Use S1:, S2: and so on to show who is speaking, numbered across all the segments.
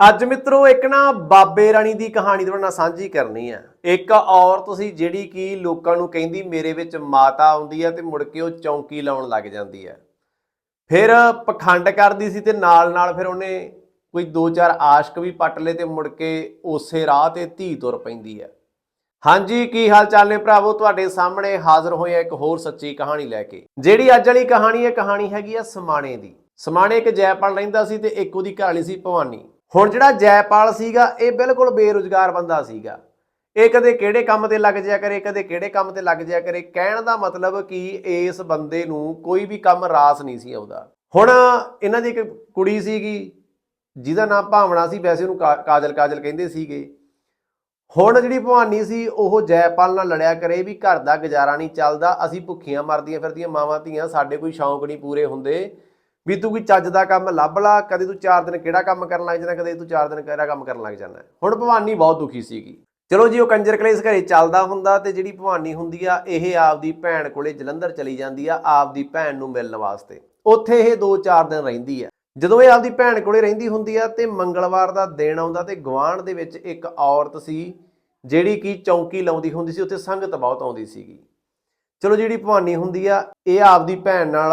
S1: ਅੱਜ ਮਿੱਤਰੋ, ਇੱਕ ਨਾ ਬਾਬੇ ਰਾਣੀ ਦੀ ਕਹਾਣੀ ਤੁਹਾਡੇ ਨਾਲ ਸਾਂਝੀ ਕਰਨੀ ਆ। ਇੱਕ ਔਰਤ ਸੀ ਜਿਹੜੀ ਕਿ ਲੋਕਾਂ ਨੂੰ ਕਹਿੰਦੀ, ਮੇਰੇ ਵਿੱਚ ਮਾਤਾ ਆਉਂਦੀ ਆ ਤੇ ਮੁੜ ਕੇ ਉਹ ਚੌਂਕੀ ਲਾਉਣ ਲੱਗ ਜਾਂਦੀ ਆ। ਫਿਰ ਪਖੰਡ ਕਰਦੀ ਸੀ ਤੇ ਨਾਲ ਨਾਲ ਫਿਰ ਉਹਨੇ ਕੋਈ ਦੋ ਚਾਰ ਆਸ਼ਕ ਵੀ ਪੱਟ ਲਏ ਤੇ ਮੁੜ ਕੇ ਉਸੇ ਰਾਹ ਤੇ ਧੀ ਤੁਰ ਪੈਂਦੀ ਆ। ਹਾਂਜੀ, ਕੀ ਹਾਲ ਚਾਲ ਨੇ ਭਰਾਵੋ? ਤੁਹਾਡੇ ਸਾਹਮਣੇ ਹਾਜ਼ਰ ਹੋਏ ਆ ਇੱਕ ਹੋਰ ਸੱਚੀ ਕਹਾਣੀ ਲੈ ਕੇ। ਜਿਹੜੀ ਅੱਜ ਵਾਲੀ ਕਹਾਣੀ ਹੈ, ਕਹਾਣੀ ਹੈਗੀ ਆ ਸਮਾਣੇ ਦੀ। ਸਮਾਣੇ ਇੱਕ ਜੈਪਾਲ ਰਹਿੰਦਾ ਸੀ ਤੇ ਇੱਕ ਉਹਦੀ ਘਰ ਵਾਲੀ ਸੀ ਭਵਾਨੀ। ਹੁਣ ਜਿਹੜਾ ਜੈਪਾਲ ਸੀਗਾ, ਇਹ ਬਿਲਕੁਲ ਬੇਰੁਜ਼ਗਾਰ ਬੰਦਾ ਸੀਗਾ। ਇਹ ਕਦੇ ਕਿਹੜੇ ਕੰਮ ਤੇ ਲੱਗ ਜਾਇਆ ਕਰੇ, ਕਦੇ ਕਿਹੜੇ ਕੰਮ ਤੇ ਲੱਗ ਜਾਇਆ ਕਰੇ, ਕਹਿਣ ਦਾ ਮਤਲਬ ਕਿ ਇਸ ਬੰਦੇ ਨੂੰ ਕੋਈ ਵੀ ਕੰਮ ਰਾਸ ਨਹੀਂ ਸੀ ਆਉਂਦਾ। ਹੁਣ ਇਹਨਾਂ ਦੀ ਇੱਕ ਕੁੜੀ ਸੀਗੀ, ਜਿਹਦਾ ਨਾਮ ਭਾਵਨਾ ਸੀ, ਵੈਸੇ ਉਹਨੂੰ ਕਾ- ਕਾਜਲ ਕਾਜਲ ਕਹਿੰਦੇ ਸੀਗੇ। ਹੁਣ ਜਿਹੜੀ ਭਵਾਨੀ ਸੀ, ਉਹ ਜੈਪਾਲ ਨਾਲ ਲੜਿਆ ਕਰੇ ਵੀ ਘਰ ਦਾ ਗੁਜ਼ਾਰਾ ਨਹੀਂ ਚੱਲਦਾ, ਅਸੀਂ ਭੁੱਖੀਆਂ ਮਰਦੀਆਂ ਫਿਰਦੀਆਂ, ਮਾਵਾਂ ਧੀਆਂ, ਸਾਡੇ ਕੋਈ ਸ਼ੌਂਕ ਨਹੀਂ ਪੂਰੇ ਹੁੰਦੇ। ਵੀ ਤੂੰ ਕੋਈ ਚੱਜ ਦਾ ਕੰਮ ਲੱਭ ਲਾ? ਕਦੇ ਤੂੰ 4 ਦਿਨ ਕਿਹੜਾ ਕੰਮ ਕਰਨ ਲੱਗ ਜਾਂਦਾ ਕਦੇ ਤੂੰ 4 ਦਿਨ ਕਿਹੜਾ ਕੰਮ ਕਰਨ ਲੱਗ ਜਾਂਦਾ ਹੁਣ ਭਵਾਨੀ ਬਹੁਤ ਦੁਖੀ ਸੀਗੀ। ਚਲੋ ਜੀ, ਉਹ ਕੰਜਰ ਕਲੇਸ਼ ਘਰੇ ਚੱਲਦਾ ਹੁੰਦਾ ਤੇ ਜਿਹੜੀ ਭਵਾਨੀ ਹੁੰਦੀ ਆ, ਇਹ ਆਪਦੀ ਭੈਣ ਕੋਲੇ ਜਲੰਧਰ ਚਲੀ ਜਾਂਦੀ ਆ, ਆਪਦੀ ਭੈਣ ਨੂੰ ਮਿਲਣ ਵਾਸਤੇ। ਉੱਥੇ ਇਹ 2-4 ਦਿਨ ਰਹਿੰਦੀ ਆ। ਜਦੋਂ ਇਹ ਆਪਦੀ ਭੈਣ ਕੋਲੇ ਰਹਿੰਦੀ ਹੁੰਦੀ ਆ ਤੇ ਮੰਗਲਵਾਰ ਦਾ ਦਿਨ ਆਉਂਦਾ ਤੇ ਗਵਾਂਢ ਦੇ ਵਿੱਚ ਇੱਕ ਔਰਤ ਸੀ, ਜਿਹੜੀ ਕਿ ਚੌਂਕੀ ਲਾਉਂਦੀ ਹੁੰਦੀ ਸੀ, ਉੱਥੇ ਸੰਗਤ ਬਹੁਤ ਆਉਂਦੀ ਸੀਗੀ। ਚਲੋ ਜਿਹੜੀ ਭਵਾਨੀ ਹੁੰਦੀ ਆ, ਇਹ ਆਪਦੀ ਭੈਣ ਨਾਲ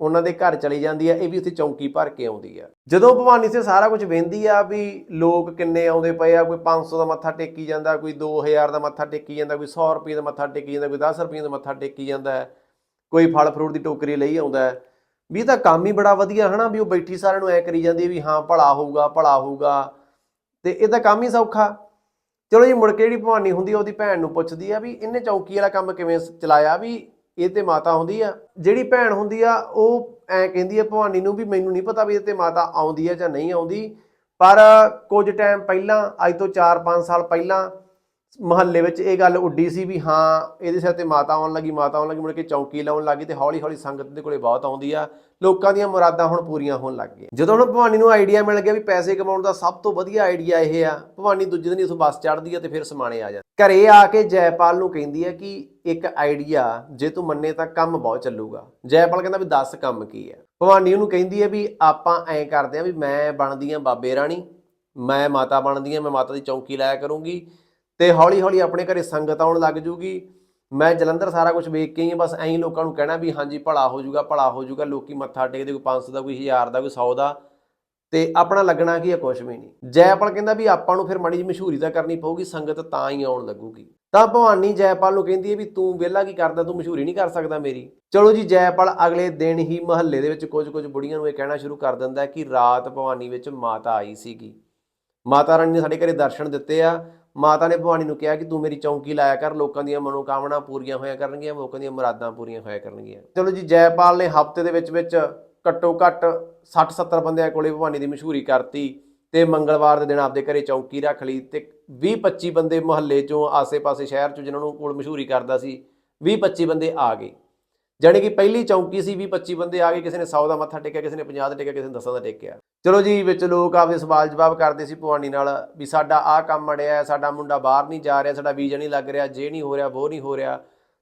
S1: ਉਹਨਾਂ ਦੇ ਘਰ ਚਲੀ ਜਾਂਦੀ ਆ, ਇਹ ਵੀ ਉੱਥੇ ਚੌਂਕੀ ਭਰ ਕੇ ਆਉਂਦੀ ਆ। ਜਦੋਂ ਭਵਾਨੀ ਸੇ ਸਾਰਾ ਕੁਝ ਵੇਂਦੀ ਆ ਵੀ ਲੋਕ ਕਿੰਨੇ ਆਉਂਦੇ ਪਏ ਆ, ਕੋਈ 500 ਦਾ ਮੱਥਾ ਟੇਕੀ ਜਾਂਦਾ, ਕੋਈ 2000 ਦਾ ਮੱਥਾ ਟੇਕੀ ਜਾਂਦਾ, ਕੋਈ 100 ਰੁਪਏ ਦਾ ਮੱਥਾ ਟੇਕੀ ਜਾਂਦਾ, ਕੋਈ 10 ਰੁਪਏ ਦਾ ਮੱਥਾ ਟੇਕੀ ਜਾਂਦਾ ਕੋਈ ਫਲ ਫਰੂਟ ਦੀ ਟੋਕਰੀ ਲਈ ਆਉਂਦਾ ਵੀ ਇਹ ਤਾਂ ਕੰਮ ਹੀ ਬੜਾ ਵਧੀਆ, ਹਨਾ, ਵੀ ਉਹ ਬੈਠੀ ਸਾਰਿਆਂ ਨੂੰ ਐ ਕਰੀ ਜਾਂਦੀ ਵੀ ਹਾਂ, ਭਲਾ ਹੋਊਗਾ ਭਲਾ ਹੋਊਗਾ, ਤੇ ਇਹ ਤਾਂ ਕੰਮ ਹੀ ਸੌਖਾ। ਚਲੋ ਜੀ, ਮੁੜ ਕੇ ਜਿਹੜੀ ਭਵਾਨੀ ਹੁੰਦੀ ਆ, ਉਹਦੀ ਭੈਣ ਨੂੰ ਪੁੱਛਦੀ ਆ ਵੀ ਇਹਨੇ ਚੌਕੀ ਵਾਲਾ ਕੰਮ ਕਿਵੇਂ ਚਲਾਇਆ? ਵੀ ਇਹ ਤੇ ਮਾਤਾ ਹੁੰਦੀ ਆ। ਜਿਹੜੀ ਭੈਣ ਹੁੰਦੀ ਆ, ਉਹ ਐ ਕਹਿੰਦੀ ਆ, ਭਵਾਨੀ ਨੂੰ ਵੀ ਮੈਨੂੰ ਨਹੀਂ ਪਤਾ ਵੀ ਇਹ ਤੇ ਮਾਤਾ ਆਉਂਦੀ ਆ ਜਾਂ ਨਹੀਂ ਆਉਂਦੀ। ਪਰ ਕੁਝ ਟਾਈਮ ਪਹਿਲਾਂ, ਅੱਜ ਤੋਂ 4-5 ਸਾਲ ਪਹਿਲਾਂ ਮਹੱਲੇ ਵਿੱਚ ਇਹ ਗੱਲ ਉੱਡੀ ਸੀ ਵੀ ਹਾਂ, ਇਹਦੇ ਸਿਰ ਤੇ ਮਾਤਾ ਆਉਣ ਲੱਗੀ, ਮਾਤਾ ਆਉਣ ਲੱਗੀ, ਮੁੜ ਕੇ ਚੌਂਕੀ ਲਾਉਣ ਲੱਗੀ ਤੇ ਹੌਲੀ ਹੌਲੀ ਸੰਗਤ ਦੇ ਕੋਲੇ ਬਹੁਤ ਆਉਂਦੀ ਆ। ਲੋਕਾਂ ਦੀਆਂ ਮੁਰਾਦਾਂ ਹੁਣ ਪੂਰੀਆਂ ਹੋਣ ਲੱਗ ਗਈਆਂ। ਜਦੋਂ ਹੁਣ ਭਵਾਨੀ ਨੂੰ ਆਈਡੀਆ ਮਿਲ ਗਿਆ ਵੀ ਪੈਸੇ ਕਮਾਉਣ ਦਾ ਸਭ ਤੋਂ ਵਧੀਆ ਆਈਡੀਆ ਇਹ ਆ, ਭਵਾਨੀ ਦੂਜੇ ਦਿਨ ਹੀ ਬੱਸ ਚੜ੍ਹਦੀ ਆ ਤੇ ਫਿਰ ਸਮਾਣੇ ਆ ਜਾਂਦੀ। ਘਰੇ ਆ ਕੇ ਜੈਪਾਲ ਨੂੰ ਕਹਿੰਦੀ ਆ ਕਿ ਇੱਕ ਆਈਡੀਆ ਜੇ ਤੂੰ ਮੰਨੇ ਤਾਂ ਕੰਮ ਬਹੁਤ ਚੱਲੂਗਾ। ਜੈਪਾਲ ਕਹਿੰਦਾ ਵੀ ਦੱਸ ਕੰਮ ਕੀ ਆ। ਭਵਾਨੀ ਉਹਨੂੰ ਕਹਿੰਦੀ ਆ ਵੀ ਆਪਾਂ ਐਂ ਕਰਦੇ ਆ ਵੀ ਮੈਂ ਬਣਦੀ ਆ ਬਾਬੇ ਰਾਣੀ, ਮੈਂ ਮਾਤਾ ਬਣਦੀ ਆ, ਮੈਂ ਮਾਤਾ ਦੀ ਚੌਂਕੀ ਲਾਇਆ ਕਰੂੰਗੀ ਤੇ ਹੌਲੀ ਹੌਲੀ ਆਪਣੇ ਘਰੇ ਸੰਗਤ ਆਉਣ ਲੱਗ ਜੂਗੀ। ਮੈਂ ਜਲੰਧਰ ਸਾਰਾ ਕੁਝ ਵੇਖ ਕੇ ਹੀ ਹਾਂ, ਬਸ ਐਂ ਲੋਕਾਂ ਨੂੰ ਕਹਿਣਾ ਵੀ ਹਾਂਜੀ ਭਲਾ ਹੋ ਜਾਊਗਾ ਭਲਾ ਹੋ ਜਾਊਗਾ ਲੋਕੀ ਮੱਥਾ ਟੇਕਦੇ ਕੋਈ 500 ਦਾ ਕੋਈ 1000 ਦਾ ਕੋਈ 100 ਦਾ। ਤੇ ਆਪਣਾ ਲੱਗਣਾ ਕੀ ਹੈ ਕੁਝ ਵੀ ਨਹੀਂ। ਜੈਪਾਲ ਕਹਿੰਦਾ ਵੀ ਆਪਾਂ ਨੂੰ ਫਿਰ ਮਾੜੀ ਜਿਹੀ ਮਸ਼ਹੂਰੀ ਤਾਂ ਕਰਨੀ ਪਊਗੀ ਸੰਗਤ ਤਾਂ ਹੀ ਆਉਣ ਲੱਗੂਗੀ। ਤਾਂ ਭਵਾਨੀ ਜੈਪਾਲ ਨੂੰ ਕਹਿੰਦੀ ਹੈ ਵੀ ਤੂੰ ਵਿਹਲਾ ਕੀ ਕਰਦਾ ਤੂੰ ਮਸ਼ਹੂਰੀ ਨਹੀਂ ਕਰ ਸਕਦਾ ਮੇਰੀ। ਚਲੋ ਜੀ ਜੈਪਾਲ ਅਗਲੇ ਦਿਨ ਹੀ ਮਹੱਲੇ ਦੇ ਵਿੱਚ ਕੁਝ ਕੁਝ ਬੁੜੀਆਂ ਨੂੰ ਇਹ ਕਹਿਣਾ ਸ਼ੁਰੂ ਕਰ ਦਿੰਦਾ ਕਿ ਰਾਤ ਭਵਾਨੀ ਵਿੱਚ ਮਾਤਾ ਆਈ ਸੀਗੀ। ਮਾਤਾ ਰਾਣੀ ਨੇ ਸਾਡੇ ਘਰੇ ਦਰਸ਼ਨ ਦਿੱਤੇ ਆ। ਮਾਤਾ ਨੇ ਭਵਾਨੀ ਨੂੰ ਕਿਹਾ ਕਿ ਤੂੰ ਮੇਰੀ ਚੌਂਕੀ ਲਾਇਆ ਕਰ, ਲੋਕਾਂ ਦੀਆਂ ਮਨੋਕਾਮਨਾ ਪੂਰੀਆਂ ਹੋਇਆ ਕਰਨਗੀਆਂ, ਲੋਕਾਂ ਦੀਆਂ ਮੁਰਾਦਾਂ ਪੂਰੀਆਂ ਹੋਇਆ ਕਰਨਗੀਆਂ। ਚਲੋ ਜੀ, ਜੈਪਾਲ ਨੇ ਹਫ਼ਤੇ ਦੇ ਵਿੱਚ ਵਿੱਚ ਘੱਟੋ ਘੱਟ 60 70 ਬੰਦਿਆਂ ਕੋਲੇ ਭਵਾਨੀ ਦੀ ਮਸ਼ਹੂਰੀ ਕਰਤੀ ਤੇ ਮੰਗਲਵਾਰ ਦੇ ਦਿਨ ਆਪਦੇ ਘਰੇ ਚੌਂਕੀ ਰੱਖ ਲਈ ਤੇ 20 25 ਬੰਦੇ ਮੁਹੱਲੇ ਚੋਂ ਆਸੇ-ਪਾਸੇ ਸ਼ਹਿਰ ਚੋਂ ਜਿਨ੍ਹਾਂ ਨੂੰ ਕੋਲ ਮਸ਼ਹੂਰੀ ਕਰਦਾ ਸੀ 20 25 ਬੰਦੇ ਆ ਗਏ। ਜਾਣੀ ਕਿ ਪਹਿਲੀ ਚੌਂਕੀ ਸੀ ਵੀ 25 ਬੰਦੇ ਆ ਗਏ, ਕਿਸੇ ਨੇ 100 ਦਾ ਮੱਥਾ ਟੇਕਿਆ, ਕਿਸੇ ਨੇ 50 ਦਾ ਟੇਕਿਆ, ਕਿਸੇ ਨੇ 10 ਦਾ ਟੇਕਿਆ। ਚਲੋ ਜੀ, ਵਿੱਚ ਲੋਕ ਆਪਦੇ ਸਵਾਲ ਜਵਾਬ ਕਰਦੇ ਸੀ ਭਵਾਨੀ ਨਾਲ ਵੀ ਸਾਡਾ ਆਹ ਕੰਮ ਅੜਿਆ ਸਾਡਾ ਮੁੰਡਾ ਬਾਹਰ ਨਹੀਂ ਜਾ ਰਿਹਾ, ਸਾਡਾ ਵੀਜ਼ਾ ਨਹੀਂ ਲੱਗ ਰਿਹਾ, ਜੇ ਨਹੀਂ ਹੋ ਰਿਹਾ ਉਹ ਨਹੀਂ ਹੋ ਰਿਹਾ।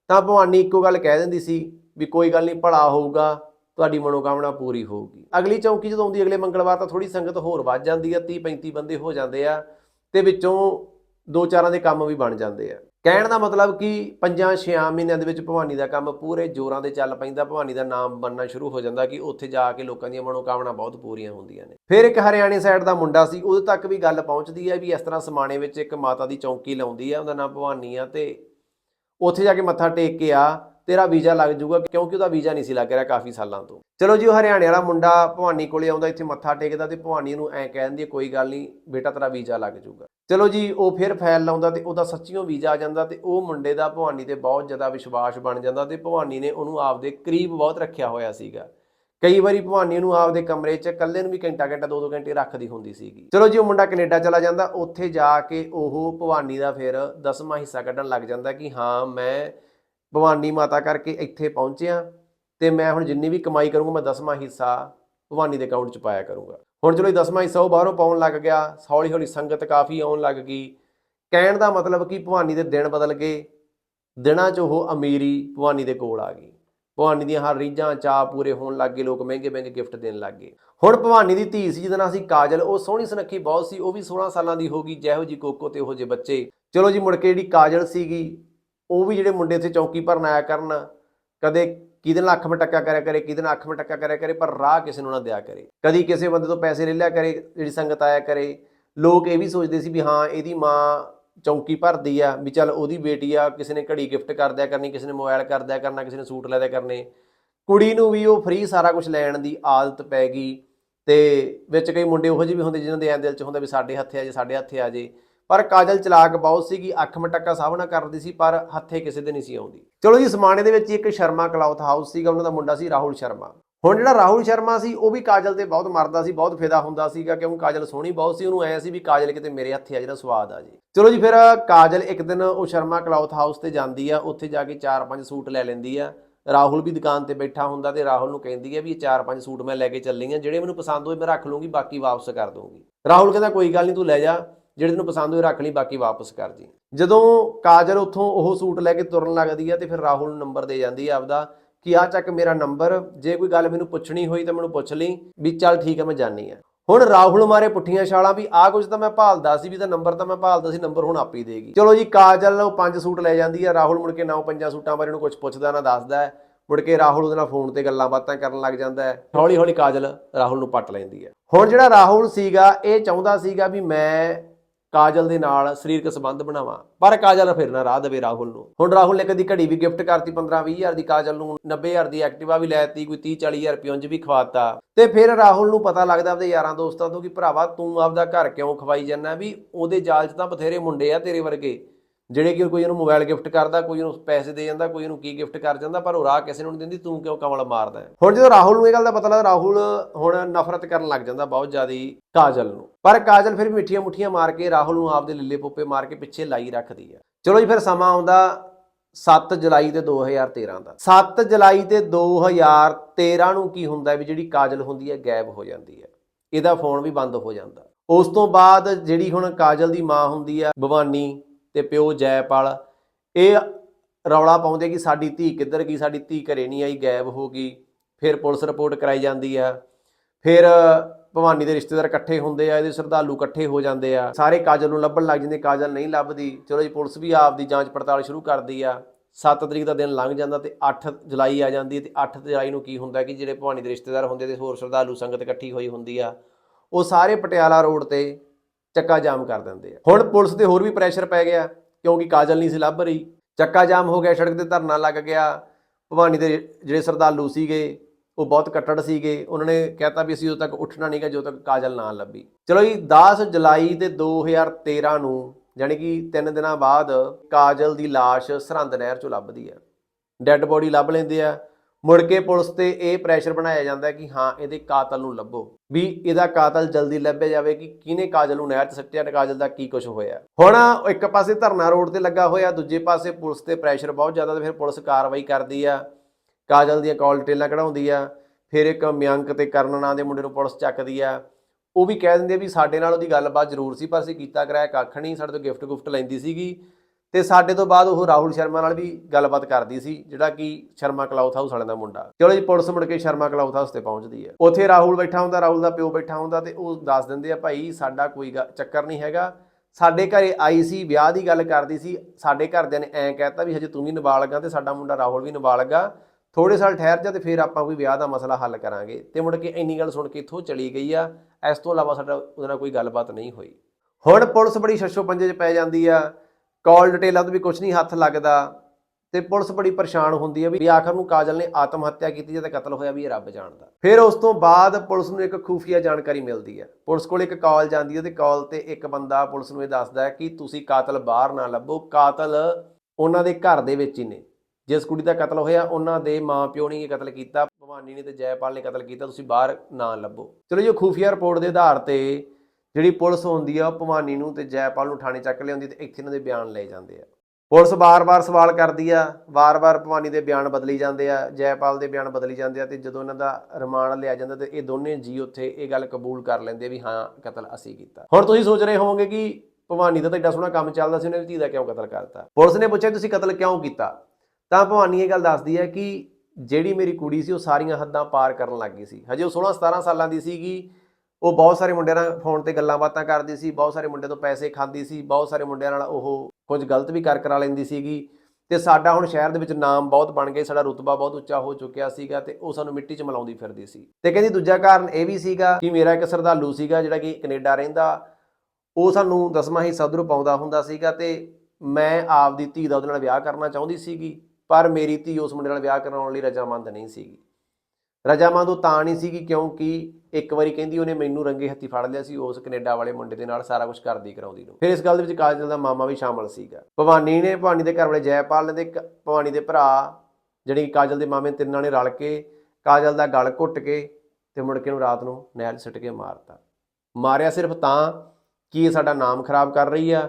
S1: ਤਾਂ ਭਵਾਨੀ ਇੱਕੋ ਗੱਲ ਕਹਿ ਦਿੰਦੀ ਸੀ ਵੀ ਕੋਈ ਗੱਲ ਨਹੀਂ, ਭਲਾ ਹੋਊਗਾ, ਤੁਹਾਡੀ ਮਨੋਕਾਮਨਾ ਪੂਰੀ ਹੋਊਗੀ। ਅਗਲੀ ਚੌਂਕੀ ਜਦੋਂ ਆਉਂਦੀ, ਅਗਲੇ ਮੰਗਲਵਾਰ ਤਾਂ ਥੋੜੀ ਸੰਗਤ ਹੋਰ ਵੱਧ ਜਾਂਦੀ ਆ 30 35 ਬੰਦੇ ਹੋ ਜਾਂਦੇ ਆ ਤੇ ਵਿੱਚੋਂ ਦੋ ਚਾਰਾਂ ਦੇ ਕੰਮ ਵੀ ਬਣ ਜਾਂਦੇ ਆ। ਕਹਿਣ ਦਾ ਮਤਲਬ ਕਿ ਪੰਜਾਂ ਛਿਆਂ ਮਹੀਨਿਆਂ ਦੇ ਵਿੱਚ ਭਵਾਨੀ ਦਾ ਕੰਮ ਪੂਰੇ ਜੋਰਾਂ 'ਤੇ ਚੱਲ ਪੈਂਦਾ, ਭਵਾਨੀ ਦਾ ਨਾਮ ਬਣਨਾ ਸ਼ੁਰੂ ਹੋ ਜਾਂਦਾ ਕਿ ਉੱਥੇ ਜਾ ਕੇ ਲੋਕਾਂ ਦੀਆਂ ਮਨੋਕਾਮਨਾ ਬਹੁਤ ਪੂਰੀਆਂ ਹੁੰਦੀਆਂ ਨੇ। ਫਿਰ ਇੱਕ ਹਰਿਆਣੇ ਸਾਈਡ ਦਾ ਮੁੰਡਾ ਸੀ, ਉਹਦੇ ਤੱਕ ਵੀ ਗੱਲ ਪਹੁੰਚਦੀ ਹੈ ਵੀ ਇਸ ਤਰ੍ਹਾਂ ਸਮਾਣੇ ਵਿੱਚ ਇੱਕ ਮਾਤਾ ਦੀ ਚੌਂਕੀ ਲਾਉਂਦੀ ਹੈ, ਉਹਦਾ ਨਾਮ ਭਵਾਨੀ ਆ ਤੇ ਉੱਥੇ ਜਾ ਕੇ ਮੱਥਾ ਟੇਕ ਕੇ ਆ, ਤੇਰਾ ਵੀਜ਼ਾ ਲੱਗ ਜਾਊਗਾ ਕਿਉਂਕਿ ਉਹਦਾ ਵੀਜ਼ਾ ਨਹੀਂ ਸੀ ਲੱਗ ਰਿਹਾ ਕਾਫੀ ਸਾਲਾਂ ਤੋਂ। ਚਲੋ ਜੀ, ਉਹ ਹਰਿਆਣੇ ਵਾਲਾ ਮੁੰਡਾ ਭਵਾਨੀ ਕੋਲੇ ਆਉਂਦਾ, ਇੱਥੇ ਮੱਥਾ ਟੇਕਦਾ ਤੇ ਭਵਾਨੀ ਨੂੰ ਐਂ ਕਹਿੰਦੀ ਹੈ, ਕੋਈ ਗੱਲ ਨਹੀਂ, ਬੇਟਾ ਤੇਰਾ ਵੀਜ਼ਾ ਲੱਗ ਜਾਊਗਾ। ਚਲੋ ਜੀ, ਉਹ ਫਿਰ ਫਾਈਲ ਲਾਉਂਦਾ ਤੇ ਉਹਦਾ ਸੱਚੀਓ ਵੀਜ਼ਾ ਆ ਜਾਂਦਾ ਤੇ ਉਹ ਮੁੰਡੇ ਦਾ ਭਵਾਨੀ ਤੇ ਬਹੁਤ ਜ਼ਿਆਦਾ ਵਿਸ਼ਵਾਸ ਬਣ ਜਾਂਦਾ ਤੇ ਭਵਾਨੀ ਨੇ ਉਹਨੂੰ ਆਪਦੇ ਕਰੀਬ ਬਹੁਤ ਰੱਖਿਆ ਹੋਇਆ ਸੀਗਾ। ਕਈ ਵਾਰੀ ਭਵਾਨੀ ਨੂੰ ਆਪਦੇ ਕਮਰੇ 'ਚ ਇਕੱਲੇ ਨੂੰ ਵੀ ਘੰਟਾ ਘੰਟਾ, ਦੋ ਦੋ ਘੰਟੇ ਰੱਖਦੀ ਹੁੰਦੀ ਸੀਗੀ। ਚਲੋ ਜੀ, ਉਹ ਮੁੰਡਾ ਕੈਨੇਡਾ ਚਲਾ ਜਾਂਦਾ, ਉੱਥੇ ਜਾ ਕੇ ਉਹ ਭਵਾਨੀ ਦਾ ਫਿਰ ਦਸਵਾਂ ਹਿੱਸਾ ਕੱਢਣ ਲੱਗ ਜਾਂਦਾ ਕਿ ਹਾਂ, ਮੈਂ ਭਵਾਨੀ ਮਾਤਾ ਕਰਕੇ ਇੱਥੇ ਪਹੁੰਚਿਆ ਤੇ ਮੈਂ ਹੁਣ ਜਿੰਨੀ ਵੀ ਕਮਾਈ ਕਰੂੰਗਾ, ਮੈਂ ਦਸਵਾਂ ਹਿੱਸਾ ਭਵਾਨੀ ਦੇ ਅਕਾਊਂਟ 'ਚ ਪਾਇਆ ਕਰੂੰਗਾ। ਹੁਣ ਚਲੋ ਇਹ ਦਸਵਾਂ ਹਿੱਸਾ ਉਹ ਬਾਹਰੋਂ ਪਾਉਣ ਲੱਗ ਗਿਆ, ਹੌਲੀ ਹੌਲੀ ਸੰਗਤ ਕਾਫੀ ਆਉਣ ਲੱਗ ਗਈ। ਕਹਿਣ ਦਾ ਮਤਲਬ ਕਿ ਭਵਾਨੀ ਦੇ ਦਿਨ ਬਦਲ ਗਏ, ਦਿਨਾਂ 'ਚ ਉਹ ਅਮੀਰੀ ਭਵਾਨੀ ਦੇ ਕੋਲ ਆ ਗਈ। ਭਵਾਨੀ ਦੀਆਂ ਹਰ ਰੀਝਾਂ ਚਾਹ ਪੂਰੇ ਹੋਣ ਲੱਗ ਗਏ, ਲੋਕ ਮਹਿੰਗੇ ਮਹਿੰਗੇ ਗਿਫਟ ਦੇਣ ਲੱਗ ਗਏ। ਹੁਣ ਭਵਾਨੀ ਦੀ ਧੀ ਸੀ, ਜਿਹਦਾ ਨਾਂ ਸੀ ਕਾਜਲ, ਉਹ ਸੋਹਣੀ ਸੁਨੱਖੀ ਬਹੁਤ ਸੀ, ਉਹ ਵੀ 16 ਸਾਲਾਂ ਦੀ ਹੋ ਗਈ, ਜਿਹੋ ਜੀ ਕੋਕੋ ਤੇ ਉਹੋ ਜਿਹੇ ਬੱਚੇ। ਚਲੋ ਜੀ ਮੁੜ ਕੇ ਜਿਹੜੀ ਕਾਜਲ ਸੀਗੀ, ਉਹ ਵੀ ਜਿਹੜੇ ਮੁੰਡੇ ਇੱਥੇ ਚੌਕੀ ਭਰਨ ਆਇਆ ਕਰਨ ਕਦੇ ਕਿਹਦੇ ਨਾਲ ਅੱਖ ਮਟੱਕਾ ਕਰਿਆ ਕਰੇ, ਕਿਹਦੇ ਨਾਲ ਅੱਖ ਮਟੱਕਾ ਕਰਿਆ ਕਰੇ, ਪਰ ਰਾਹ ਕਿਸੇ ਨੂੰ ਨਾ ਦਿਆ ਕਰੇ। ਕਦੀ ਕਿਸੇ ਬੰਦੇ ਤੋਂ ਪੈਸੇ ਲੈ ਲਿਆ ਕਰੇ, ਜਿਹੜੀ ਸੰਗਤ ਆਇਆ ਕਰੇ। ਲੋਕ ਇਹ ਵੀ ਸੋਚਦੇ ਸੀ ਵੀ ਹਾਂ, ਇਹਦੀ ਮਾਂ ਚੌਂਕੀ ਭਰਦੀ ਆ, ਵੀ ਚੱਲ ਉਹਦੀ ਬੇਟੀ ਆ, ਕਿਸੇ ਨੇ ਘੜੀ ਗਿਫਟ ਕਰ ਦਿਆ ਕਰਨੀ, ਕਿਸੇ ਨੇ ਮੋਬਾਈਲ ਕਰ ਦਿਆ ਕਰਨਾ, ਕਿਸੇ ਨੇ ਸੂਟ ਲੈ ਦਿਆ ਕਰਨੇ। ਕੁੜੀ ਨੂੰ ਵੀ ਉਹ ਫ੍ਰੀ ਸਾਰਾ ਕੁਝ ਲੈਣ ਦੀ ਆਦਤ ਪੈ ਗਈ ਤੇ ਵਿੱਚ ਕਈ ਮੁੰਡੇ ਉਹੋ ਜਿਹੇ ਵੀ ਹੁੰਦੇ ਜਿਨ੍ਹਾਂ ਦੇ ਐਂ ਦਿਲ 'ਚ ਹੁੰਦਾ ਵੀ ਸਾਡੇ ਹੱਥੇ ਆ ਜੇ, ਸਾਡੇ ਹੱਥੇ ਆ ਜੇ। ਪਰ ਕਾਜਲ ਚਲਾਕ ਬਹੁਤ ਸੀਗੀ, ਅੱਖ ਮਟੱਕਾ ਸਾਹਮਣਾ ਕਰਦੀ ਸੀ, ਪਰ ਹੱਥੇ ਕਿਸੇ ਦੇ ਨਹੀਂ ਸੀ ਆਉਂਦੀ। ਚਲੋ ਜੀ ਸਮਾਣੇ ਦੇ ਵਿੱਚ ਇੱਕ ਸ਼ਰਮਾ ਕਲੌਥ ਹਾਊਸ ਸੀਗਾ, ਉਹਨਾਂ ਦਾ ਮੁੰਡਾ ਸੀ ਰਾਹੁਲ ਸ਼ਰਮਾ। ਹੁਣ ਜਿਹੜਾ ਰਾਹੁਲ ਸ਼ਰਮਾ ਸੀ, ਉਹ ਵੀ ਕਾਜਲ ਤੇ ਬਹੁਤ ਮਰਦਾ ਸੀ, ਬਹੁਤ ਫਿਦਾ ਹੁੰਦਾ ਸੀਗਾ, ਕਿਉਂਕਿ ਕਾਜਲ ਸੋਹਣੀ ਬਹੁਤ ਸੀ, ਉਹਨੂੰ ਐ ਸੀ ਵੀ ਕਾਜਲ ਕਿਤੇ ਮੇਰੇ ਹੱਥੇ ਆ, ਜਿਹੜਾ ਸਵਾਦ ਆ ਜੀ। ਚਲੋ ਜੀ, ਫਿਰ ਕਾਜਲ ਇੱਕ ਦਿਨ ਉਹ ਸ਼ਰਮਾ ਕਲੌਥ ਹਾਊਸ ਤੇ ਜਾਂਦੀ ਆ, ਉੱਥੇ ਜਾ ਕੇ 4-5 ਸੂਟ ਲੈ ਲੈਂਦੀ ਆ। ਰਾਹੁਲ ਵੀ ਦੁਕਾਨ ਤੇ ਬੈਠਾ ਹੁੰਦਾ ਤੇ ਰਾਹੁਲ ਨੂੰ ਕਹਿੰਦੀ ਹੈ ਵੀ ਇਹ 4-5 ਸੂਟ ਮੈਂ ਲੈ ਕੇ ਚੱਲੀ ਆ, ਜਿਹੜੇ ਮੈਨੂੰ ਪਸੰਦ ਹੋਏ ਮੈਂ ਰੱਖ ਲੂੰਗੀ ਬਾਕੀ ਵਾਪਸ ਕਰ ਦੂੰਗੀ ਰਾਹੁਲ ਕਹਿੰਦਾ, ਕੋਈ ਗੱਲ ਨਹੀਂ ਤੂੰ ਲੈ ਜਾ। ਜਿਹੜੇ ਤੈਨੂੰ ਪਸੰਦ ਹੋਏ ਰੱਖ ਲਈ, ਬਾਕੀ ਵਾਪਸ ਕਰ ਜੀ ਜਦੋਂ ਕਾਜਲ ਉੱਥੋਂ ਉਹ ਸੂਟ ਲੈ ਕੇ ਤੁਰਨ ਲੱਗਦੀ ਆ ਤੇ ਫਿਰ ਰਾਹੁਲ ਨੂੰ ਨੰਬਰ ਦੇ ਜਾਂਦੀ ਆ ਆਪਦਾ, ਕਿ ਆ ਚੱਕ ਮੇਰਾ ਨੰਬਰ, ਜੇ ਕੋਈ ਗੱਲ ਮੈਨੂੰ ਪੁੱਛਣੀ ਹੋਈ ਤਾਂ ਮੈਨੂੰ ਪੁੱਛ ਲਈ, ਵੀ ਚੱਲ ਠੀਕ ਹੈ ਮੈਂ ਜਾਣੀ ਆ। ਹੁਣ ਰਾਹੁਲ ਮਾਰੇ ਪੁੱਠੀਆਂ ਛਾਲਾਂ ਵੀ ਆ ਕੁਝ ਤਾਂ ਮੈਂ ਭਾਲਦਾ ਸੀ, ਵੀ ਤਾਂ ਨੰਬਰ ਤਾਂ ਮੈਂ ਭਾਲਦਾ ਸੀ, ਨੰਬਰ ਹੁਣ ਆਪੇ ਦੇਗੀ। ਚਲੋ ਜੀ, ਕਾਜਲ ਉਹ ਪੰਜ ਸੂਟ ਲੈ ਜਾਂਦੀ ਆ, ਰਾਹੁਲ ਮੁੜ ਕੇ ਨੌ ਪੰਜਾਂ ਸੂਟਾਂ ਬਾਰੇ ਉਹਨੂੰ ਕੁਝ ਪੁੱਛਦਾ ਨਾ ਦੱਸਦਾ ਹੈ ਮੁੜ ਕੇ ਰਾਹੁਲ ਉਹਦੇ ਨਾਲ ਫੋਨ ਤੇ ਗੱਲਾਂ ਬਾਤਾਂ ਕਰਨ ਲੱਗ ਜਾਂਦਾ ਹੈ। ਹੌਲੀ ਹੌਲੀ ਕਾਜਲ ਰਾਹੁਲ ਨੂੰ ਪੱਟ ਲੈਂਦੀ ਹੈ। ਹੁਣ ਜਿਹੜਾ ਰਾਹੁਲ ਸੀਗਾ, ਇਹ ਚਾਹੁੰਦਾ ਸੀਗਾ ਵੀ ਮੈਂ ਕਾਜਲ ਦੇ ਨਾਲ ਸਰੀਰਕ ਸੰਬੰਧ ਬਣਾਵਾਂ। ਪਰ ਕਾਜਲ ਫਿਰ ਨਾ ਰਾਹ ਦੇਵੇ ਰਾਹੁਲ ਨੂੰ। ਹੁਣ ਰਾਹੁਲ ਨੇ ਕਦੀ ਘੜੀ ਵੀ ਗਿਫਟ ਕਰਤੀ 15 20000 ਦੀ ਕਾਜਲ ਨੂੰ 90000 ਦੀ ਐਕਟਿਵਾ ਵੀ ਲੈਤੀ ਕੋਈ 30 40000 ਰੁਪਏ ਉਂਝ ਵੀ ਖਵਾਤਾ। ਤੇ ਫਿਰ ਰਾਹੁਲ ਨੂੰ ਪਤਾ ਲੱਗਦਾ ਆਪਦੇ ਯਾਰਾਂ ਦੋਸਤਾਂ ਤੋਂ ਕਿ ਭਰਾਵਾ ਤੂੰ ਆਪਦਾ ਘਰ ਕਿਉਂ ਖਵਾਈ ਜਾਂਦਾ ਵੀ ਉਹਦੇ ਜਾਲ 'ਚ ਤਾਂ ਬਥੇਰੇ ਮੁੰਡੇ ਆ ਤੇਰੇ ਵਰਗੇ। ਜਿਹੜੇ ਕਿ ਕੋਈ ਉਹਨੂੰ ਮੋਬਾਈਲ ਗਿਫਟ ਕਰਦਾ, ਕੋਈ ਉਹਨੂੰ ਪੈਸੇ ਦੇ ਜਾਂਦਾ, ਕੋਈ ਉਹਨੂੰ ਕੀ ਗਿਫਟ ਕਰ ਜਾਂਦਾ, ਪਰ ਉਹ ਰਾਹ ਕਿਸੇ ਨੂੰ ਨਹੀਂ ਦਿੰਦੀ, ਤੂੰ ਕਿਉਂ ਕਮਲ ਮਾਰਦਾ ਹੈ? ਹੁਣ ਜਦੋਂ ਰਾਹੁਲ ਨੂੰ ਇਹ ਗੱਲ ਦਾ ਪਤਾ ਲੱਗਦਾ, ਰਾਹੁਲ ਹੁਣ ਨਫ਼ਰਤ ਕਰਨ ਲੱਗ ਜਾਂਦਾ ਬਹੁਤ ਜ਼ਿਆਦੀ ਕਾਜਲ ਨੂੰ। ਪਰ ਕਾਜਲ ਫਿਰ ਮਿੱਠੀਆਂ ਮੁੱਠੀਆਂ ਮਾਰ ਕੇ ਰਾਹੁਲ ਨੂੰ ਆਪਦੇ ਲੱਲੇ ਪੋਪੇ ਮਾਰ ਕੇ ਪਿੱਛੇ ਲਾਈ ਰੱਖਦੀ ਹੈ। ਚਲੋ ਜੀ, ਫਿਰ ਸਮਾਂ ਆਉਂਦਾ 7 ਜੁਲਾਈ ਤੇ 2013 ਦਾ। 7 ਜੁਲਾਈ ਤੇ 2013 ਨੂੰ ਕੀ ਹੁੰਦਾ ਵੀ ਜਿਹੜੀ ਕਾਜਲ ਹੁੰਦੀ ਹੈ, ਗਾਇਬ ਹੋ ਜਾਂਦੀ ਹੈ। ਇਹਦਾ ਫੋਨ ਵੀ ਬੰਦ ਹੋ ਜਾਂਦਾ। ਉਸ ਤੋਂ ਬਾਅਦ ਜਿਹੜੀ ਹੁਣ ਕਾਜਲ ਦੀ ਮਾਂ ਹੁੰਦੀ ਆ ਭਵਾਨੀ ਤੇ ਪਿਓ ਜੈਪਾਲ, ਇਹ ਰੌਲਾ ਪਾਉਂਦੇ ਕਿ ਸਾਡੀ ਧੀ ਕਿੱਧਰ ਗਈ, ਸਾਡੀ ਧੀ ਘਰੇ ਨਹੀਂ ਆਈ, ਗਾਇਬ ਹੋ ਗਈ, ਫਿਰ ਪੁਲਿਸ ਰਿਪੋਰਟ ਕਰਾਈ ਜਾਂਦੀ ਆ, ਫਿਰ ਭਵਾਨੀ ਦੇ ਰਿਸ਼ਤੇਦਾਰ ਇਕੱਠੇ ਹੁੰਦੇ ਆ, ਇਹਦੇ ਸ਼ਰਧਾਲੂ ਇਕੱਠੇ ਹੋ ਜਾਂਦੇ ਆ, ਸਾਰੇ ਕਾਜਲ ਨੂੰ ਲੱਭਣ ਲੱਗ ਜਾਂਦੇ, ਕਾਜਲ ਨਹੀਂ ਲੱਭਦੀ, ਚਲੋ ਜੀ ਪੁਲਿਸ ਵੀ ਆਪ ਦੀ ਜਾਂਚ ਪੜਤਾਲ ਸ਼ੁਰੂ ਕਰਦੀ ਆ 7 ਤਰੀਕ ਦਾ ਦਿਨ ਲੰਘ ਜਾਂਦਾ ਤੇ 8 ਜੁਲਾਈ ਆ ਜਾਂਦੀ ਹੈ ਤੇ 8 ਜੁਲਾਈ ਨੂੰ ਕੀ ਹੁੰਦਾ ਕਿ ਜਿਹੜੇ ਭਵਾਨੀ ਦੇ ਰਿਸ਼ਤੇਦਾਰ ਹੁੰਦੇ ਤੇ ਹੋਰ ਸ਼ਰਧਾਲੂ ਸੰਗਤ ਇਕੱਠੀ ਹੋਈ ਹੁੰਦੀ ਆ, ਉਹ ਸਾਰੇ ਪਟਿਆਲਾ ਰੋਡ ਤੇ ਚੱਕਾ ਜਾਮ ਕਰ ਦਿੰਦੇ ਆ। ਹੁਣ ਪੁਲਿਸ ਤੇ ਹੋਰ ਵੀ ਪ੍ਰੈਸ਼ਰ ਪੈ ਗਿਆ, ਕਿਉਂਕਿ ਕਾਜਲ ਨਹੀਂ ਸੀ ਲੱਭ ਰਹੀ। ਚੱਕਾ ਜਾਮ ਹੋ ਗਿਆ, ਸੜਕ ਤੇ ਧਰਨਾ ਲੱਗ ਗਿਆ। ਭਵਾਨੀ ਦੇ ਜਿਹੜੇ ਸ਼ਰਧਾਲੂ ਸੀਗੇ, ਉਹ ਬਹੁਤ ਕੱਟੜ ਸੀਗੇ। ਉਹਨਾਂ ਨੇ ਕਹਿਤਾ ਵੀ ਅਸੀਂ ਉਦੋਂ ਤੱਕ ਉੱਠਣਾ ਨਹੀਂਗਾ ਜਦੋਂ ਤੱਕ ਕਾਜਲ ਨਾ ਲੱਭੀ। ਚਲੋ ਜੀ 10 ਜੁਲਾਈ ਤੇ 2013 ਨੂੰ, ਯਾਨੀ ਕਿ 3 ਦਿਨਾਂ ਬਾਅਦ ਕਾਜਲ ਦੀ ਲਾਸ਼ ਸਰਹੰਦ ਨਹਿਰ ਚੋਂ ਲੱਭਦੀ ਆ। ਡੈੱਡ ਬੋਡੀ ਲੱਭ ਲੈਂਦੇ ਆ। ਮੁੜ ਕੇ ਪੁਲਿਸ ਤੇ ਇਹ ਪ੍ਰੈਸ਼ਰ ਬਣਾਇਆ ਜਾਂਦਾ ਕਿ ਹਾਂ, ਇਹਦੇ ਕਾਤਲ ਨੂੰ ਲੱਭੋ। ਵੀ ਇਹਦਾ ਕਾਤਲ ਜਲਦੀ ਲੱਭਿਆ ਜਾਵੇ ਕਿ ਕਿਹਨੇ ਕਾਜਲ ਨੂੰ ਨਹਿਰ 'ਚ ਸੱਟਿਆ ਤੇ ਕਾਜਲ ਦਾ ਕੀ ਕੁਝ ਹੋਇਆ। ਹੁਣ ਇੱਕ ਪਾਸੇ ਧਰਨਾ ਰੋਡ ਤੇ ਲੱਗਾ ਹੋਇਆ, ਦੂਜੇ ਪਾਸੇ ਪੁਲਿਸ ਤੇ ਪ੍ਰੈਸ਼ਰ ਬਹੁਤ ਜ਼ਿਆਦਾ ਤੇ ਫਿਰ ਪੁਲਿਸ ਕਾਰਵਾਈ ਕਰਦੀ ਆ। ਕਾਜਲ ਦੀਆਂ ਕਾਲ ਡਿਟੇਲਾਂ ਕਢਾਉਂਦੀ ਆ, ਫਿਰ ਇੱਕ ਮਿਆਂਕ ਤੇ ਕਰਨ ਨਾਂ ਦੇ ਮੁੰਡੇ ਨੂੰ ਪੁਲਿਸ ਚੱਕਦੀ ਆ। ਉਹ ਵੀ ਕਹਿ ਦਿੰਦੇ ਆ ਵੀ ਸਾਡੇ ਨਾਲ ਉਹਦੀ ਗੱਲਬਾਤ ਜ਼ਰੂਰ ਸੀ, ਪਰ ਅਸੀਂ ਕੀਤਾ ਕਰਾਇਆ ਕੱਖ ਨਹੀਂ, ਸਾਡੇ ਤੋਂ ਗਿਫਟ ਗੁਫਟ ਲੈਂਦੀ ਸੀਗੀ। ਤੇ ਸਾਡੇ ਤੋਂ ਬਾਅਦ ਉਹ ਰਾਹੁਲ ਸ਼ਰਮਾ ਨਾਲ ਵੀ ਗੱਲਬਾਤ ਕਰਦੀ ਸੀ, ਜਿਹੜਾ ਕਿ ਸ਼ਰਮਾ ਕਲਾਊਥ ਹਾਊਸ ਵਾਲਿਆਂ ਦਾ ਮੁੰਡਾ। ਚਲੋ ਜੀ, ਪੁਲਿਸ ਮੁੜ ਕੇ ਸ਼ਰਮਾ ਕਲਾਊਥ ਹਾਊਸ ਤੇ ਪਹੁੰਚਦੀ ਹੈ। ਉੱਥੇ ਰਾਹੁਲ ਬੈਠਾ ਹੁੰਦਾ, ਰਾਹੁਲ ਦਾ ਪਿਓ ਬੈਠਾ ਹੁੰਦਾ ਤੇ ਉਹ ਦੱਸ ਦਿੰਦੇ ਆ, ਭਾਈ, ਸਾਡਾ ਕੋਈ ਗ- ਚੱਕਰ ਨਹੀਂ ਹੈਗਾ। ਸਾਡੇ ਘਰੇ ਆਈ ਸੀ, ਵਿਆਹ ਦੀ ਗੱਲ ਕਰਦੀ ਸੀ। ਸਾਡੇ ਘਰਦਿਆਂ ਨੇ ਐਂ ਕਹਿਤਾ ਵੀ ਹਜੇ ਤੂੰ ਵੀ ਨਾਬਾਲਗਾ ਤੇ ਸਾਡਾ ਮੁੰਡਾ ਰਾਹੁਲ ਵੀ ਨਾਬਾਲਗਾ ਥੋੜੇ ਸਾਲ ਠਹਿਰ ਜਾ ਤੇ ਫਿਰ ਆਪਾਂ ਕੋਈ ਵਿਆਹ ਦਾ ਮਸਲਾ ਹੱਲ ਕਰਾਂਗੇ। ਤੇ ਮੁੜ ਕੇ ਇੰਨੀ ਗੱਲ ਸੁਣ ਕੇ ਇੱਥੋਂ ਚਲੀ ਗਈ ਆ। ਇਸ ਤੋਂ ਇਲਾਵਾ ਸਾਡਾ ਉਹਦੇ ਨਾਲ ਕੋਈ ਗੱਲਬਾਤ ਨਹੀਂ ਹੋਈ। ਹੁਣ ਪੁਲਿਸ ਬੜੀ ਛੱਛੋ ਪੰਜੇ 'ਚ ਪੈ ਜਾਂਦੀ ਆ। ਕਾਲ ਡਿਟੇਲਾਂ ਤੋਂ ਵੀ ਕੁਝ ਨਹੀਂ ਹੱਥ ਲੱਗਦਾ ਤੇ ਪੁਲਿਸ ਬੜੀ ਪਰੇਸ਼ਾਨ ਹੁੰਦੀ ਹੈ ਵੀ ਆਖਰ ਨੂੰ ਕਾਜਲ ਨੇ ਆਤਮ ਹੱਤਿਆ ਕੀਤੀ ਜਾਂ ਤੇ ਕਤਲ ਹੋਇਆ ਵੀ ਇਹ ਰੱਬ ਜਾਣਦਾ। ਫਿਰ ਉਸ ਤੋਂ ਬਾਅਦ ਪੁਲਿਸ ਨੂੰ ਇੱਕ ਖੂਫੀਆ ਜਾਣਕਾਰੀ ਮਿਲਦੀ ਹੈ। ਪੁਲਿਸ ਕੋਲ ਇੱਕ ਕਾਲ ਜਾਂਦੀ ਹੈ ਤੇ ਕਾਲ ਤੇ ਇੱਕ ਬੰਦਾ ਪੁਲਿਸ ਨੂੰ ਇਹ ਦੱਸਦਾ ਹੈ ਕਿ ਤੁਸੀਂ ਕਾਤਲ ਬਾਹਰ ਨਾ ਲੱਭੋ, ਕਾਤਲ ਉਹਨਾਂ ਦੇ ਘਰ ਦੇ ਵਿੱਚ ਹੀ ਨੇ। ਜਿਸ ਕੁੜੀ ਦਾ ਕਤਲ ਹੋਇਆ, ਉਹਨਾਂ ਦੇ ਮਾਂ ਪਿਓ ਨੇ ਇਹ ਕਤਲ ਕੀਤਾ, ਭਵਾਨੀ ਨੇ ਤੇ ਜੈਪਾਲ ਨੇ ਕਤਲ ਕੀਤਾ, ਤੁਸੀਂ ਬਾਹਰ ਨਾ ਲੱਭੋ। ਚਲੋ ਜੀ, ਉਹ ਖੂਫੀਆ ਰਿਪੋਰਟ ਦੇ ਆਧਾਰ ਤੇ ਜਿਹੜੀ ਪੁਲਿਸ ਹੁੰਦੀ ਆ, ਉਹ ਭਵਾਨੀ ਨੂੰ ਤੇ ਜੈਪਾਲ ਨੂੰ ਥਾਣੇ ਚੱਕ ਲਿਆਉਂਦੀ ਤੇ ਇੱਥੇ ਇਹਨਾਂ ਦੇ ਬਿਆਨ ਲਏ ਜਾਂਦੇ ਆ। ਪੁਲਿਸ ਵਾਰ ਵਾਰ ਸਵਾਲ ਕਰਦੀ ਆ, ਵਾਰ-ਵਾਰ ਭਵਾਨੀ ਦੇ ਬਿਆਨ ਬਦਲੀ ਜਾਂਦੇ ਆ, ਜੈਪਾਲ ਦੇ ਬਿਆਨ ਬਦਲੀ ਜਾਂਦੇ ਆ ਤੇ ਜਦੋਂ ਇਹਨਾਂ ਦਾ ਰਿਮਾਂਡ ਲਿਆ ਜਾਂਦਾ ਤੇ ਇਹ ਦੋਨੇ ਜੀ ਉੱਥੇ ਇਹ ਗੱਲ ਕਬੂਲ ਕਰ ਲੈਂਦੇ ਵੀ ਹਾਂ, ਕਤਲ ਅਸੀਂ ਕੀਤਾ। ਹੁਣ ਤੁਸੀਂ ਸੋਚ ਰਹੇ ਹੋਵੋਗੇ ਕਿ ਭਵਾਨੀ ਦਾ ਤਾਂ ਐਡਾ ਸੋਹਣਾ ਕੰਮ ਚੱਲਦਾ ਸੀ, ਉਹਨੇ ਧੀ ਦਾ ਕਿਉਂ ਕਤਲ ਕਰਤਾ? ਪੁਲਿਸ ਨੇ ਪੁੱਛਿਆ ਤੁਸੀਂ ਕਤਲ ਕਿਉਂ ਕੀਤਾ? ਤਾਂ ਭਵਾਨੀ ਇਹ ਗੱਲ ਦੱਸਦੀ ਹੈ ਕਿ ਜਿਹੜੀ ਮੇਰੀ ਕੁੜੀ ਸੀ, ਉਹ ਸਾਰੀਆਂ ਹੱਦਾਂ ਪਾਰ ਕਰਨ ਲੱਗ ਗਈ ਸੀ। ਹਜੇ ਉਹ 16 17 ਸਾਲਾਂ ਦੀ ਸੀਗੀ ਉਹ ਬਹੁਤ ਸਾਰੇ ਮੁੰਡਿਆਂ ਨਾਲ ਫੋਨ ਤੇ ਗੱਲਾਂ ਬਾਤਾਂ ਕਰਦੀ ਸੀ, ਬਹੁਤ ਸਾਰੇ ਮੁੰਡਿਆਂ ਤੋਂ ਪੈਸੇ ਖਾਂਦੀ ਸੀ, ਬਹੁਤ ਸਾਰੇ ਮੁੰਡਿਆਂ ਨਾਲ ਉਹ ਕੁਝ ਗਲਤ ਵੀ ਕਰ ਕਰਾ ਲੈਂਦੀ ਸੀਗੀ ਤੇ ਸਾਡਾ ਹੁਣ ਸ਼ਹਿਰ ਦੇ ਵਿੱਚ ਨਾਮ ਬਹੁਤ ਬਣ ਗਿਆ, ਸਾਡਾ ਰੁਤਬਾ ਬਹੁਤ ਉੱਚਾ ਹੋ ਚੁੱਕਿਆ ਸੀਗਾ ਤੇ ਉਹ ਸਾਨੂੰ ਮਿੱਟੀ 'ਚ ਮਿਲਾਉਂਦੀ ਫਿਰਦੀ ਸੀ। ਤੇ ਕਹਿੰਦੀ ਦੂਜਾ ਕਾਰਨ ਇਹ ਵੀ ਸੀਗਾ ਕਿ ਮੇਰਾ ਇੱਕ ਸਰਦਾਲੂ ਸੀਗਾ ਜਿਹੜਾ ਕਿ ਕੈਨੇਡਾ ਰਹਿੰਦਾ, ਉਹ ਸਾਨੂੰ ਦਸਵਾਂ ਹੀ ਉਧਰੋਂ ਪਾਉਂਦਾ ਹੁੰਦਾ ਸੀਗਾ ਤੇ ਮੈਂ ਆਪਦੀ ਧੀ ਦਾ ਉਹਦੇ ਨਾਲ ਵਿਆਹ ਕਰਨਾ ਚਾਹੁੰਦੀ ਸੀਗੀ, ਪਰ ਮੇਰੀ ਧੀ ਉਸ ਮੁੰਡੇ ਨਾਲ ਵਿਆਹ ਕਰਾਉਣ ਲਈ ਰਜਾਮੰਦ ਨਹੀਂ ਸੀਗੀ। ਰਜਾਮੰਦ ਉਹ ਤਾਂ ਨਹੀਂ ਸੀਗੀ ਕਿਉਂਕਿ ਇੱਕ ਵਾਰੀ ਕਹਿੰਦੀ ਉਹਨੇ ਮੈਨੂੰ ਰੰਗੇ ਹੱਥੀ ਫੜ ਲਿਆ ਸੀ, ਉਸ ਕੈਨੇਡਾ ਵਾਲੇ ਮੁੰਡੇ ਦੇ ਨਾਲ ਸਾਰਾ ਕੁਝ ਕਰਦੀ ਕਰਾਉਂਦੀ ਨੂੰ। ਫਿਰ ਇਸ ਗੱਲ ਦੇ ਵਿੱਚ ਕਾਜਲ ਦਾ ਮਾਮਾ ਵੀ ਸ਼ਾਮਲ ਸੀਗਾ। ਭਵਾਨੀ ਨੇ, ਭਵਾਨੀ ਦੇ ਘਰ ਵਾਲੇ ਜੈਪਾਲ ਨੇ ਤੇ ਇੱਕ ਭਵਾਨੀ ਦੇ ਭਰਾ ਜਿਹੜੀ ਕਾਜਲ ਦੇ ਮਾਮੇ ਤਿੰਨਾਂ ਨੇ ਰਲ ਕੇ ਕਾਜਲ ਦਾ ਗਲ ਘੁੱਟ ਕੇ ਤੇ ਮੁੜ ਕੇ ਨੂੰ ਰਾਤ ਨੂੰ ਨਹਿਰ 'ਚ ਸੁੱਟ ਕੇ ਮਾਰਤਾ। ਮਾਰਿਆ ਸਿਰਫ ਤਾਂ ਕਿ ਇਹ ਸਾਡਾ ਨਾਮ ਖਰਾਬ ਕਰ ਰਹੀ ਆ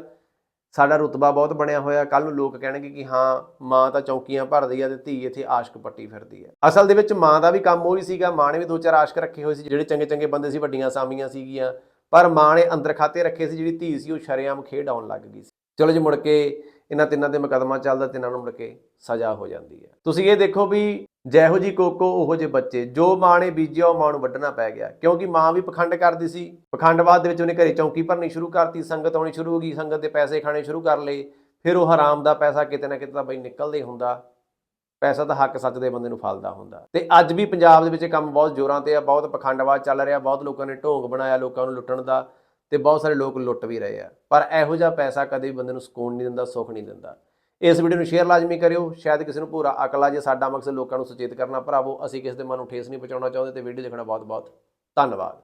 S1: ਸਾਡਾ ਰੁਤਬਾ ਬਹੁਤ ਬਣਿਆ ਹੋਇਆ। ਕੱਲ ਨੂੰ ਲੋਕ ਕਹਿਣਗੇ ਕਿ ਹਾਂ, ਮਾਂ ਤਾਂ ਚੌਕੀਆਂ ਭਰਦੀ ਆ ਤੇ ਧੀ ਇੱਥੇ ਆਸ਼ਕ ਪੱਟੀ ਫਿਰਦੀ ਆ। ਅਸਲ ਦੇ ਵਿੱਚ ਮਾਂ ਦਾ ਵੀ ਕੰਮ ਉਹ ਉਹੀ ਸੀਗਾ, ਮਾਂ ਨੇ ਵੀ ਦੋ ਚਾਰ ਆਸ਼ਕ ਰੱਖੇ ਹੋਏ ਸੀ, ਜਿਹੜੇ ਚੰਗੇ ਚੰਗੇ ਬੰਦੇ ਸੀ, ਵੱਡੀਆਂ ਸਾਮੀਆਂ ਸੀਗੀਆਂ। ਪਰ ਮਾਂ ਨੇ ਅੰਦਰ ਖਾਤੇ ਰੱਖੇ ਸੀ, ਜਿਹੜੀ ਧੀ ਸੀ, ਉਹ ਸ਼ਰੇਆਮ ਖੇਡ ਆਉਣ ਲੱਗ ਗਈ ਸੀ। ਚਲੋ ਜੀ, ਮੁੜ ਕੇ ਇਹਨਾਂ ਤਿੰਨਾਂ ਦੇ ਮੁਕੱਦਮਾ ਚੱਲਦਾ, ਤਿੰਨਾਂ ਨੂੰ ਮੁੜ ਕੇ ਸਜ਼ਾ ਹੋ ਜਾਂਦੀ ਹੈ। ਤੁਸੀਂ ਇਹ ਦੇਖੋ ਵੀ ਜਿਹੋ ਜੀ ਕੋਕੋ, ਉਹੋ ਜਿਹੇ ਬੱਚੇ, ਜੋ ਮਾਂ ਨੇ ਬੀਜਿਆ, ਉਹ ਮਾਂ ਨੂੰ ਵੱਢਣਾ ਪੈ ਗਿਆ। ਕਿਉਂਕਿ ਮਾਂ ਵੀ ਪਖੰਡ ਕਰਦੀ ਸੀ। ਪਖੰਡਵਾਦ ਦੇ ਵਿੱਚ ਉਹਨੇ ਘਰੇ ਚੌਂਕੀ ਭਰਨੀ ਸ਼ੁਰੂ ਕਰਤੀ, ਸੰਗਤ ਆਉਣੀ ਸ਼ੁਰੂ ਹੋ ਗਈ, ਸੰਗਤ ਦੇ ਪੈਸੇ ਖਾਣੇ ਸ਼ੁਰੂ ਕਰ ਲਏ। ਫਿਰ ਉਹ ਹਰਾਮ ਦਾ ਪੈਸਾ ਕਿਤੇ ਨਾ ਕਿਤੇ ਤਾਂ ਬਈ ਨਿਕਲਦੇ ਹੁੰਦਾ। ਪੈਸਾ ਤਾਂ ਹੱਕ ਸੱਚ ਦੇ ਬੰਦੇ ਨੂੰ ਫਲਦਾ ਹੁੰਦਾ। ਤੇ ਅੱਜ ਵੀ ਪੰਜਾਬ ਦੇ ਵਿੱਚ ਕੰਮ ਬਹੁਤ ਜ਼ੋਰਾਂ ਤੇ ਆ, ਬਹੁਤ ਪਖੰਡਵਾਦ ਚੱਲ ਰਿਹਾ, ਬਹੁਤ ਲੋਕਾਂ ਨੇ ਢੋਂਗ ਬਣਾਇਆ, ਲੋਕਾਂ ਨੂੰ ਲੁੱਟਣ ਦਾ। ਤੇ ਬਹੁਤ ਸਾਰੇ ਲੋਕ ਲੁੱਟ ਵੀ ਰਹੇ ਆ। ਪਰ ਇਹੋ ਜਿਹਾ ਪੈਸਾ ਕਦੇ ਵੀ ਬੰਦੇ ਨੂੰ ਸਕੂਨ ਨਹੀਂ ਦਿੰਦਾ, ਸੁੱਖ ਨਹੀਂ ਦਿੰਦਾ। ਇਸ ਵੀਡੀਓ ਨੂੰ ਸ਼ੇਅਰ ਲਾਜ਼ਮੀ ਕਰਿਓ। ਸ਼ਾਇਦ ਕਿਸੇ ਨੂੰ ਪੂਰਾ ਅਕਲ ਆ ਜੇ, ਸਾਡਾ ਮਕਸਦ ਲੋਕਾਂ ਨੂੰ ਸੁਚੇਤ ਕਰਨਾ। ਭਰਾਵੋ, ਅਸੀਂ ਕਿਸੇ ਦੇ ਮਨ ਨੂੰ ਠੇਸ ਨਹੀਂ ਪਹੁੰਚਾਉਣਾ ਚਾਹੁੰਦੇ ਤੇ ਵੀਡੀਓ ਦੇਖਣਾ ਬਹੁਤ ਬਹੁਤ ਧੰਨਵਾਦ।